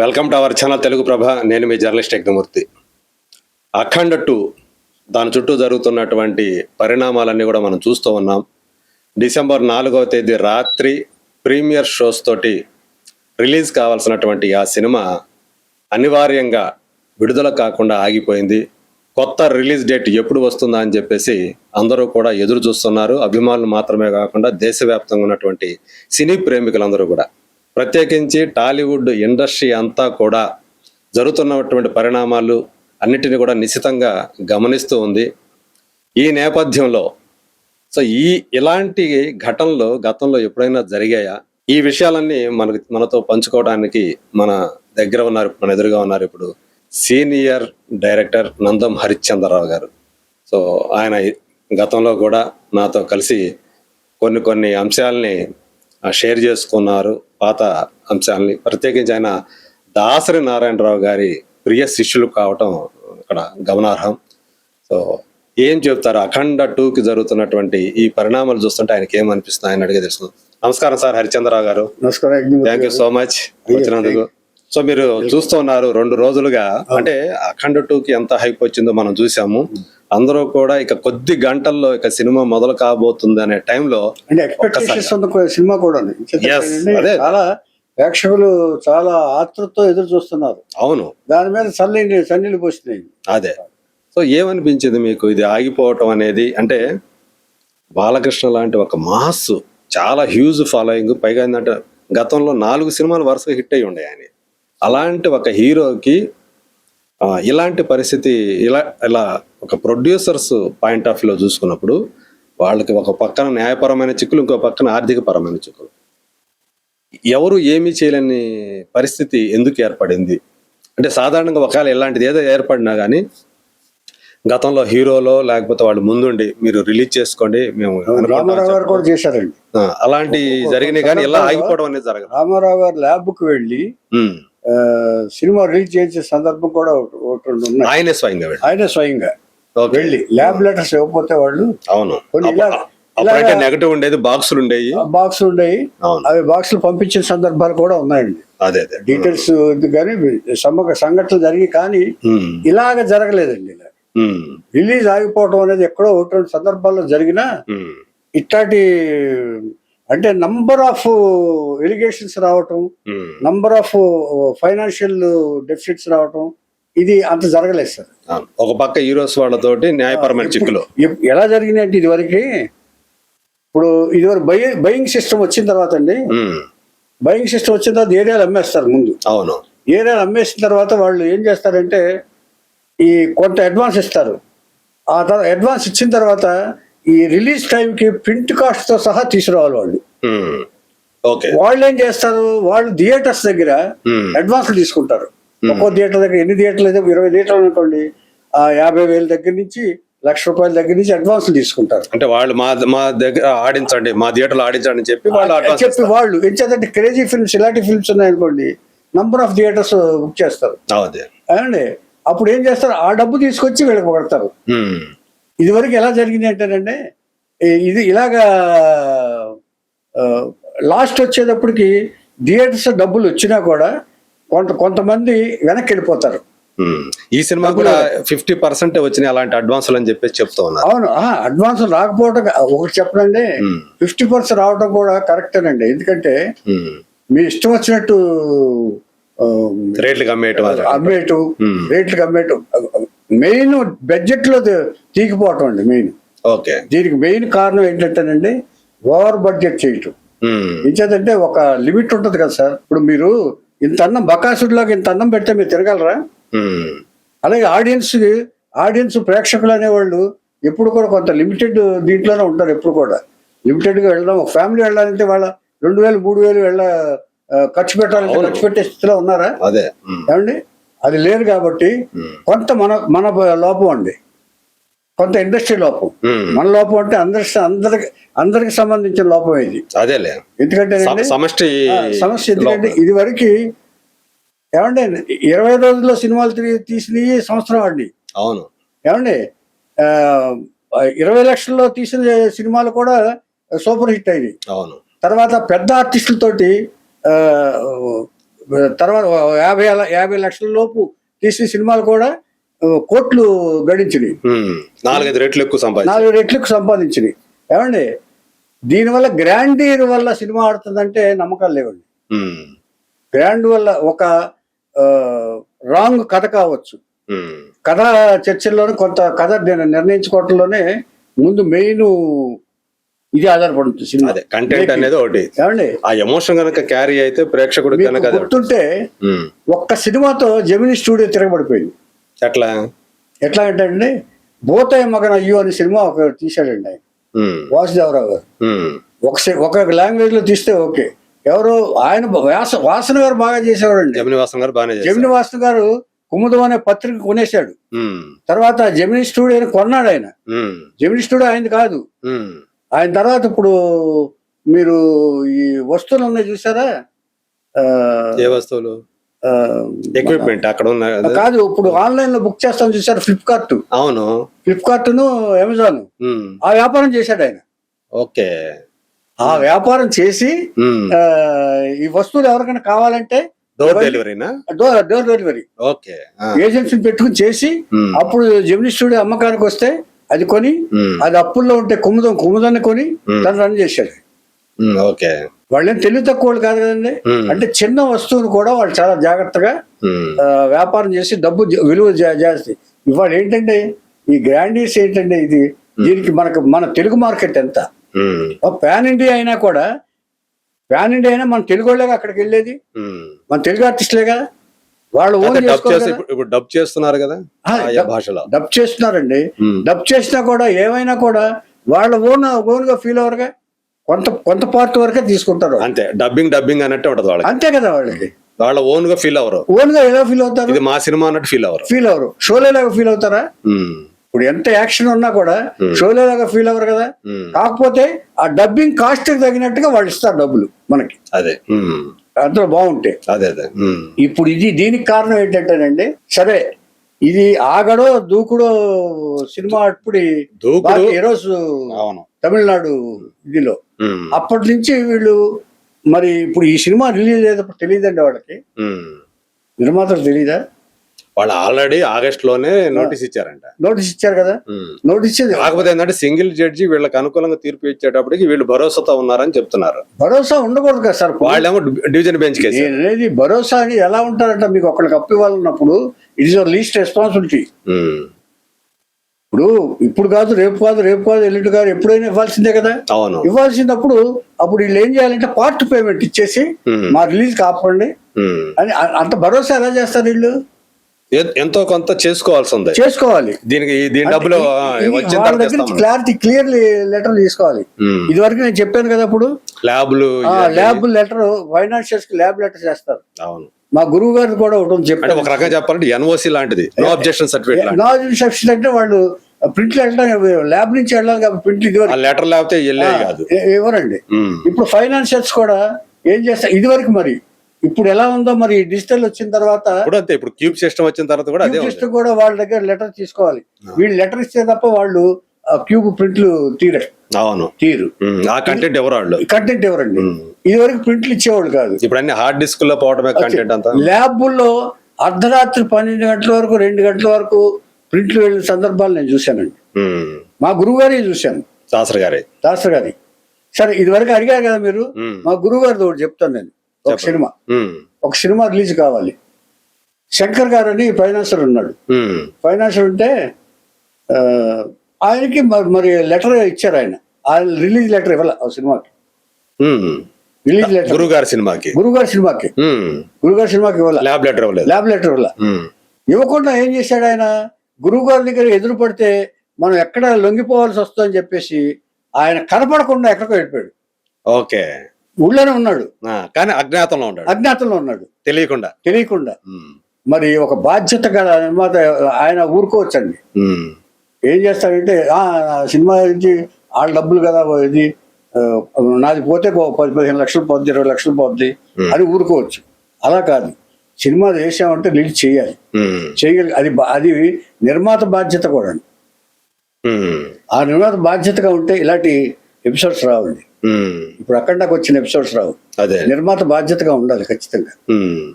Welcome to our channel Telugu Prabha నేను మీ journalist Yagnamurthy. Akhanda two దాని చుట్టూ జరుగుతున్నటువంటి పరిణామాలన్నీ కూడా మనం చూస్తూ ఉన్నాం. డిసెంబర్ నాలుగవ తేదీ రాత్రి ప్రీమియర్ షోస్ తోటి రిలీజ్ కావాల్సినటువంటి ఆ సినిమా అనివార్యంగా విడుదల కాకుండా ఆగిపోయింది. కొత్త రిలీజ్ డేట్ ఎప్పుడు వస్తుందా అని చెప్పేసి అందరూ కూడా ఎదురు చూస్తున్నారు. అభిమానులు మాత్రమే కాకుండా దేశవ్యాప్తంగా ఉన్నటువంటి సినీ ప్రేమికులందరూ కూడా. ప్రత్యేకించి టాలీవుడ్ ఇండస్ట్రీ అంతా కూడా జరుగుతున్నటువంటి పరిణామాలు అన్నిటిని కూడా నిశితంగా గమనిస్తూ ఉంది. ఈ నేపథ్యంలో సో ఈ ఇలాంటి ఘటనలు గతంలో ఎప్పుడైనా జరిగాయా? ఈ విషయాలన్నీ మనకు మనతో పంచుకోవడానికి మన దగ్గర ఉన్నారు మన ఎదురుగా ఉన్నారు ఇప్పుడు సీనియర్ డైరెక్టర్ నందం హరిశ్చంద్రరావు గారు. సో ఆయన గతంలో కూడా నాతో కలిసి కొన్ని కొన్ని అంశాలని షేర్ చేసుకున్నారు పాత అంశాలని. ప్రత్యేకించి ఆయన దాసరి నారాయణరావు గారి ప్రియ శిష్యులు కావటం ఇక్కడ గమనార్హం. సో ఏం చెప్తారు? అఖండ టూకి జరుగుతున్నటువంటి ఈ పరిణామాలు చూస్తుంటే ఆయనకి ఏమనిపిస్తుంది? ఆయన అడిగే తెలుసు నమస్కారం సార్ హరిచంద్రరావు గారు. Thank you. సో మచ్ వచ్చినందుకు. సో మీరు చూస్తూ ఉన్నారు రెండు రోజులుగా. అంటే అఖండ టూకి ఎంత హైప్ వచ్చిందో మనం చూసాము. అందరూ కూడా ఇక కొద్ది గంటల్లో ఇక సినిమా మొదలు కాబోతుంది అనే టైంలో సినిమా కూడా. చాలా ప్రేక్షకులు చాలా ఆతృతతో ఎదురు చూస్తున్నారు. అవును. దాని మీద చల్లని చన్నీళ్ళు పోస్తున్నాయి అదే. సో ఏమనిపించింది మీకు ఇది ఆగిపోవటం అనేది? అంటే బాలకృష్ణ లాంటి ఒక మాస్ చాలా హ్యూజ్ ఫాలోయింగ్ పైగా ఏంటంటే గతంలో నాలుగు సినిమాలు వరుసగా హిట్ అయి ఉండే ఆయన. అలాంటి ఒక హీరోకి ఇలాంటి పరిస్థితి ఇలా ఇలా ఒక ప్రొడ్యూసర్స్ పాయింట్ ఆఫ్ వ్యూలో చూసుకున్నప్పుడు వాళ్ళకి ఒక పక్కన న్యాయపరమైన చిక్కులు ఇంకో పక్కన ఆర్థిక పరమైన చిక్కులు. ఎవరు ఏమీ చేయలేని పరిస్థితి ఎందుకు ఏర్పడింది? అంటే సాధారణంగా ఒకవేళ ఇలాంటిది ఏదో ఏర్పడినా కానీ గతంలో హీరోలో లేకపోతే వాళ్ళు ముందుండి మీరు రిలీజ్ చేసుకోండి మేము రామారావు గారు కూడా చేశారండి. అలాంటి జరిగినాయి కానీ ఇలా ఆగిపోవడం అనేది జరగదు. రామారావు గారు ల్యాబ్కు వెళ్ళి సినిమా రిలీజ్ చేసే సందర్భం కూడా ఒకటి- ఉన్నాయి ఆయనే స్వయంగా ఆయన స్వయంగా వెళ్ళి ల్యాబ్ లెటర్స్ ఇవ్వకపోతే వాళ్ళు అవును. కొన్ని నెగటివ్ ఉండేది బాక్సులు ఉండేవి. బాక్స్ ఉండేవి. అవును. అవి బాక్సులు పంపించిన సందర్భాలు కూడా ఉన్నాయండి. అదే అదే. డీటెయిల్స్ కానీ సమగ్ర సంఘటనలు జరిగి కానీ. ఇలాగ జరగలేదండి ఇలా. రిలీజ్ ఆగిపోవడం అనేది ఎక్కడో ఒకటి సందర్భాల్లో జరిగినా. ఇట్లాంటి అంటే నంబర్ ఆఫ్ ఎలిగేషన్స్ రావటం. నంబర్ ఆఫ్ ఫైనాన్షియల్ డెఫిసిట్స్ రావటం ఇది అంత జరగలేదు సార్. ఒక పక్క హీరోస్ వాళ్ళతోటి న్యాయపరమైన చిక్కులు ఎలా జరిగినాయి అంటే ఇదివరకు ఇప్పుడు ఇదివరకు బై బయింగ్ సిస్టమ్ వచ్చిన తర్వాత అండి. బయింగ్ సిస్టమ్ వచ్చిన తర్వాత ఏరియాలు అమ్మేస్తారు ముందు అవును ఏరియాలు అమ్మేసిన తర్వాత వాళ్ళు ఏం చేస్తారంటే ఈ కొంత అడ్వాన్స్ ఇస్తారు ఆ తర్వాత అడ్వాన్స్ ఇచ్చిన తర్వాత ఈ రిలీజ్ టైంకి ప్రింట్ కాస్ట్తో సహా తీసుకురావాలి వాళ్ళు. వాళ్ళు ఏం చేస్తారు? వాళ్ళు థియేటర్స్ దగ్గర ఉమ్. అడ్వాన్స్లు తీసుకుంటారు. ఒక్కో థియేటర్ దగ్గర ఎన్ని థియేటర్లు అయితే ఇరవై థియేటర్లు అనుకోండి ఆ యాభై వేల దగ్గర నుంచి లక్ష రూపాయల దగ్గర నుంచి అడ్వాన్స్లు తీసుకుంటారు. అంటే వాళ్ళు మా మా దగ్గర ఆడించండి మా థియేటర్లో ఆడించండి అని చెప్పి వాళ్ళు అడ్వాన్స్ చెప్పి వాళ్ళు ఎంచేదంటే క్రేజీ ఫిల్మ్స్ ఇలాంటి ఫిల్మ్స్ ఉన్నాయనుకోండి నంబర్ ఆఫ్ థియేటర్స్ బుక్ చేస్తారు. అండి అప్పుడు ఏం చేస్తారు? ఆ డబ్బు తీసుకొచ్చి వీళ్ళకి కొడతారు ఉమ్. ఇదివరకు ఎలా జరిగింది అంటేనండి ఈ- ఇది ఇలాగా లాస్ట్ వచ్చేటప్పటికి థియేటర్స్ డబ్బులు వచ్చినా కూడా కొంత కొంతమంది వెనక్కి వెళ్ళిపోతారు. ఈ సినిమా కూడా ఫిఫ్టీ పర్సెంట్ వచ్చినాయి అలాంటి అడ్వాన్సులు అని చెప్పేసి చెప్తూ ఉన్నారు అవును అడ్వాన్స్ రాకపోవడం ఒకటి చెప్పనండి. ఫిఫ్టీ పర్సెంట్ రావడం కూడా కరెక్టేనండి ఎందుకంటే. మీ ఇష్టం వచ్చినట్టు రేట్లు కమ్మేయటం అది. అమ్మేటు ఉమ్. మెయిన్ బడ్జెట్లో తీ- తీగిపోవటం అండి మెయిన్ ఓకే దీనికి మెయిన్ కారణం ఏంటంటేనండి ఓవర్ బడ్జెట్ చేయటం. ఇంచేదంటే ఒక లిమిట్ ఉంటుంది కదా సార్ ఇప్పుడు మీరు ఇంత అన్నం బకాసుడిలాగా ఇంత అన్నం పెడితే మీరు తిరగలరా. అలాగే ఆడియన్స్ ఆడియన్స్ ప్రేక్షకులు అనేవాళ్ళు ఎప్పుడు కూడా కొంత లిమిటెడ్ దీంట్లోనే ఉంటారు ఎప్పుడు కూడా లిమిటెడ్గా వెళ్ళడం ఒక ఫ్యామిలీ వెళ్ళాలంటే వాళ్ళ రెండు వేలు మూడు వేలు వెళ్ళ ఖర్చు పెట్టాలంటే. ఖర్చు పెట్టే స్థితిలో ఉన్నారా అదే. ఏమండి అది లేదు కాబట్టి. కొంత మన మన లోపం అండి. కొంత ఇండస్ట్రీ లోపం. మన లోపం అంటే అందరి అందరికి అందరికి సంబంధించిన లోపం ఇది. అదేలే. ఎందుకంటే సమ- సమష్టి సమస్య ఎందుకంటే ఇది వరకు ఏమండి ఇరవై రోజుల్లో సినిమాలు తిరిగి తీసినవి సంవత్సరం అండి. అవును. ఏమండి ఇరవై లక్షల్లో తీసిన సినిమాలు కూడా సూపర్ హిట్ అయినాయి. అవును. తర్వాత పెద్ద ఆర్టిస్టులతోటి ఆ, తర్వాత యాభై యాభై లక్షల లోపు తీసిన సినిమాలు కూడా కోట్లు గడించినాయి. నాలుగైదు రెట్లు ఎక్కువ సంపాదించారు నాలుగు రెట్లకు సంపాదించినాయి ఏమండి దీనివల్ల గ్రాండీర్ వల్ల సినిమా ఆడుతుందంటే నమ్మకాలు లేవండి. గ్రాండ్ వల్ల ఒక రాంగ్ కథ కావచ్చు. కథ చర్చల్లోనే కొంత కథ నిర్- నిర్ణయించుకోవటంలోనే ముందు మెయిన్ ఇది ఆధారపడుతుంది సినిమా. అదే కంటెంట్ అనేది ఒకటి. ఏమండి? ఆ ఎమోషన్ కనుక క్యారీ అయితే ప్రేక్షకుడు కనుక గుర్తుంటే. ఒక్క సినిమాతో జమిని స్టూడియో తిరగబడిపోయింది. ఎట్లా? ఎట్లా అంటే అండి భూతయ్య మగన అయ్యో అనే సినిమా ఒక తీశాడండి ఆయన. వాసుదేవరావు గారు. ఒక ఒక లాంగ్వేజ్లో తీస్తే ఓకే. ఎవరు ఆయన వాసన గారు బాగా చేసేవాడండి జమిని వాసన్ గారు బాగానే చేశారు. జమిని వాసన గారు కుముదం అనే పత్రిక కొనేశాడు. తర్వాత జమిని స్టూడియోని కొన్నాడు ఆయన. జమిని స్టూడియో ఆయనది కాదు. ఆయన తర్వాత ఇప్పుడు మీరు ఈ వస్తువులు ఉన్నాయి చూసారా ఏ వస్తువులు? ఎక్విప్మెంట్ అక్కడ ఉన్న కాదు ఇప్పుడు ఆన్లైన్లో బుక్ చేస్తాం చూసారు ఫ్లిప్కార్ట్ అవును. ఫ్లిప్కార్ట్ను అమెజాన్. ఆ వ్యాపారం చేశాడు ఆయన. ఓకే. ఆ వ్యాపారం చేసి. ఆ, ఈ వస్తువులు ఎవరికైనా కావాలంటే డోర్ డెలివరీనా డోర్ డోర్ డెలివరీ ఓకే. ఏజెన్సీని పెట్టుకుని చేసి ఉమ్. అప్పుడు జమిని స్టూడియో అమ్మకానికి వస్తే అది కొని. అది అప్పుల్లో ఉంటే కుముదం కుముదాన్ని కొని. తను రన్ చేశాడు. ఓకే వాళ్ళేం తెలివి తక్కువ వాళ్ళు కాదు కదండి. అంటే చిన్న వస్తువును కూడా వాళ్ళు చాలా జాగ్రత్తగా వ్యాపారం చేసి డబ్బు విలువ జాస్తి ఇవాళ ఏంటంటే ఈ గ్రాండీస్ ఏంటంటే ఇది దీనికి మనకు మన తెలుగు మార్కెట్ ఎంత. పాన్ ఇండియా అయినా కూడా పాన్ ఇండియా అయినా మన తెలుగు వాళ్ళగా అక్కడికి వెళ్ళేది. మన తెలుగు ఆర్టిస్టులేగా వాళ్ళు ఓన్. ఇప్పుడు- డబ్ చేస్తున్నారు కదా భాషలో. డబ్ చేస్తున్నారండి. డబ్ చేసినా కూడా ఏమైనా కూడా వాళ్ళ ఓన్ ఓన్గా ఫీల్ అవర్గా కొంత కొంత పార్ట్ వరకే తీసుకుంటారు. అంతే. డబ్బింగ్ డబ్బింగ్ అన్నట్టే ఉంటది వాళ్ళకి. అంతే కదా వాళ్ళకి. వాళ్ళ ఓన్గా ఫీల్ అవరు ఓన్గా ఎలా ఫీల్ అవుతారు? ఇది మా సినిమా అన్నట్టు ఫీల్ అవరు ఫీల్ అవరు షోలేలాగా ఫీల్ అవుతారా. ఇప్పుడు ఎంత యాక్షన్ ఉన్నా కూడా షోలేలాగా ఫీల్ అవ్వరు కదా. కాకపోతే ఆ డబ్బింగ్ కాస్ట్ తగినట్టుగా వాళ్ళు ఇస్తారు డబ్బులు మనకి అదే. అందులో బాగుంటే అదే అదే. ఇప్పుడు ఇది దీనికి కారణం ఏంటంటేనండి సరే ఇది ఆగడో దూకుడో సినిమా అప్పుడు ఈరోజు అవును తమిళనాడు ఇదిలో. అప్పటి నుంచి వీళ్ళు మరి ఇప్పుడు ఈ సినిమా రిలీజ్ అయ్యేటప్పుడు తెలియదండి వాళ్ళకి. నిర్మాతలు తెలియదా వాళ్ళు ఆల్రెడీ ఆగస్ట్లోనే నోటీస్ ఇచ్చారంట. నోటీస్ ఇచ్చారు కదా. నోటీస్ ఇచ్చేది కాకపోతే ఏంటంటే సింగిల్ జడ్జి వీళ్ళకి అనుకూలంగా తీర్పు ఇచ్చేటప్పటికి వీళ్ళు భరోసాతో ఉన్నారని చెప్తున్నారు. భరోసా ఉండకూడదు కదా సార్. వాళ్ళేమో డివిజన్ బెంచ్ కేసు అనేది భరోసా అని ఎలా ఉంటారంట మీకు ఒకరికి అప్పు ఇవ్వాలన్నప్పుడు ఇట్ ఇస్ లీస్ట్ రెస్పాన్సిబిలిటీ ఇప్పుడు ఇప్పుడు కాదు రేపు కాదు రేపు కాదు ఎల్లుండి కాదు ఎప్పుడైనా ఇవ్వాల్సిందే కదా? అవును. ఇవ్వాల్సినప్పుడు అప్పుడు వీళ్ళు ఏం చేయాలంటే పార్ట్ పేమెంట్ ఇచ్చేసి. మా రిలీజ్ కాపాడండి ఉమ్. అని అంత భరోసా ఎలా చేస్తారు వీళ్ళు? ఎంతో కొంత చేసుకోవాల్సి ఉంది చేసుకోవాలి. దీనికి దీని డబ్బులు ఇది. క్లారిటీ క్లియర్లీ లెటర్ తీసుకోవాలి. ఉమ్. ఇదివరకు నేను చెప్పాను కదా అప్పుడు? ల్యాబ్లు ల్యాబ్ లెటర్ ఫైనాన్షియల్స్కి ల్యాబ్ లెటర్ చేస్తారు. అవును. మా గురువు గారు కూడా ఒకటి చెప్పారు ఒక రకంగా చెప్పాలంటే ఎన్ఓసి లాంటిది. No objection certificate knowledge section అంటే వాళ్ళు ప్రింట్ ల్యాబ్ నుంచి వెళ్ళాలి కాబట్టి ప్రింట్ ఆ ఇదివరకు లెటర్ లేకపోతే వెళ్ళే కాదు. ఇవ్వరండి. ఇప్పుడు ఫైనాన్షియల్స్ కూడా ఏం చేస్తారు? ఇదివరకు మరి ఇప్పుడు ఎలా ఉందో మరి డిజిటల్ వచ్చిన తర్వాత ఇప్పుడు అంతే ఇప్పుడు క్యూబ్ సిస్టమ్ వచ్చిన తర్వాత కూడా అదే జస్ట్ కూడా వాళ్ళ దగ్గర లెటర్ తీసుకోవాలి. వీళ్ళు లెటర్ ఇస్తే తప్ప వాళ్ళు ఆ క్యూబ్ ప్రింట్లు తీర అవును. తీరు. ఆ కంటెంట్ ఎవరు వాళ్ళు? కంటెంట్ ఎవరండి? ఉమ్. ఇదివరకు ప్రింట్లు ఇచ్చేవాళ్ళు కాదు. ఇప్పుడు అన్ని హార్డ్ డిస్క్లో పోవటమే కంటెంట్ అంతా? ల్యాబుల్లో అర్ధరాత్రి పన్నెండు గంటల వరకు రెండు గంటల వరకు ప్రింట్లు వెళ్ళిన సందర్భాలు నేను చూశానండి. మా గురువు గారే చూశాను. శాస్త్రి గారి? శాస్త్రి గారి. సరే ఇదివరకు అడిగారు కదా మీరు. మా గురువు గారితో ఒకటి చెప్తాను నేను. ఒక. సినిమా. ఒక సినిమా రిలీజ్ కావాలి. శంకర్ గారు అని ఫైనాన్సర్ ఉన్నాడు. ఫైనాన్సర్ ఉంటే ఆయనకి మరి లెటర్ ఇచ్చారు ఆయన. ఆయన రిలీజ్ లెటర్ ఇవ్వాల ఆ సినిమాకి. Release letter. గురువు గారి సినిమాకి. గురువు గారి సినిమాకి. ఉమ్. గురువు గారి సినిమాకి ఇవ్వాల. ల్యాబ్ లెటర్ ఇవ్వలేదు. ల్యాబ్ లెటర్ ఇవ్వాల. ఇవ్వకుండా ఏం చేశాడు ఆయన? గురువు గారి దగ్గర ఎదురు పడితే మనం ఎక్కడ లొంగిపోవాల్సి వస్తుందని చెప్పేసి ఆయన కనపడకుండా ఎక్కడికో వెళ్ళిపోయాడు. ఓకే. ఊళ్ళోనే ఉన్నాడు. కానీ అజ్ఞాతంలో ఉన్నాడు. అజ్ఞాతంలో ఉన్నాడు. తెలియకుండా. తెలియకుండా. మరి ఒక బాధ్యత గల నిర్మాత ఆయన ఊరుకోవచ్చండి. ఏం చేస్తాడంటే "ఆ, ఆ సినిమా నుంచి వాళ్ళ డబ్బులు కదా ఇది నాది పోతే పది పదిహేను లక్షలు పోద్ది ఇరవై లక్షలు పోద్ది అని ఊరుకోవచ్చు. అలా కాదు. సినిమా వేసామంటే రిలీజ్ చేయాలి. చేయగలి అది అది నిర్మాత బాధ్యత కూడా. ఆ నిర్మాత బాధ్యతగా ఉంటే ఇలాంటి ఎపిసోడ్స్ రావండి. ఇప్పుడు అక్కడ వచ్చిన ఎపిసోడ్స్ రావు. అదే. నిర్మాత బాధ్యతగా ఉండాలి ఖచ్చితంగా.